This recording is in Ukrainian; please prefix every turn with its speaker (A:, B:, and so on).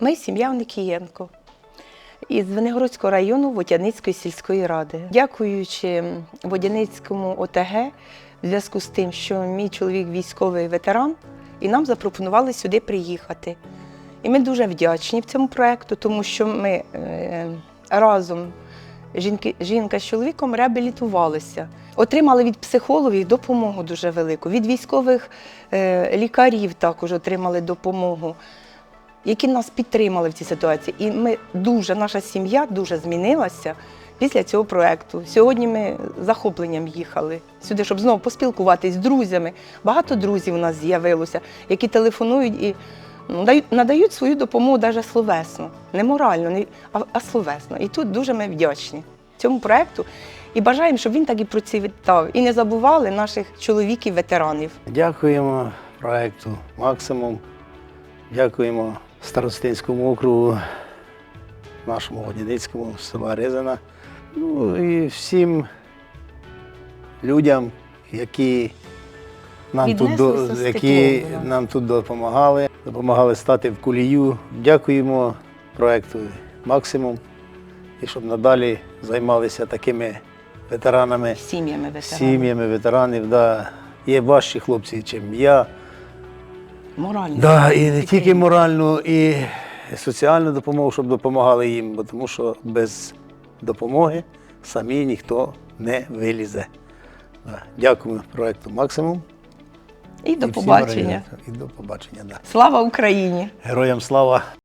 A: Ми сім'я Оникієнко із Венегородського району Водяницької сільської ради. Дякуючи Водяницькому ОТГ, в зв'язку з тим, що мій чоловік військовий ветеран, і нам запропонували сюди приїхати. І ми дуже вдячні в цьому проєкту, тому що ми е, разом, жінки, жінка з чоловіком, реабілітувалися. Отримали від психологів допомогу дуже велику, від військових е, лікарів також отримали допомогу які нас підтримали в цій ситуації. І ми дуже, наша сім'я дуже змінилася після цього проєкту. Сьогодні ми захопленням їхали сюди, щоб знову поспілкуватись з друзями. Багато друзів у нас з'явилося, які телефонують і ну, дають, надають свою допомогу навіть словесно, не морально, а, а словесно. І тут дуже ми вдячні цьому проєкту. І бажаємо, щоб він так і процвітав. І не забували наших чоловіків-ветеранів.
B: Дякуємо проекту Максимум. Дякуємо Старостинському округу, нашому Водяницькому, села Ризина. Ну і всім людям, які нам, тут, до, які нам тут допомагали, допомагали стати в кулію. Дякуємо проекту Максимум. І щоб надалі займалися такими ветеранами
A: Сім'ями ветеранів.
B: сім'ями ветеранів. Да. Є важчі хлопці, чим я.
A: Морально.
B: Да, і не тільки моральну, і соціальну допомогу, щоб допомагали їм, бо тому що без допомоги самі ніхто не вилізе. Да. Дякуємо проекту Максимум.
A: І до
B: і
A: побачення.
B: І до побачення. Да.
A: Слава Україні!
B: Героям слава!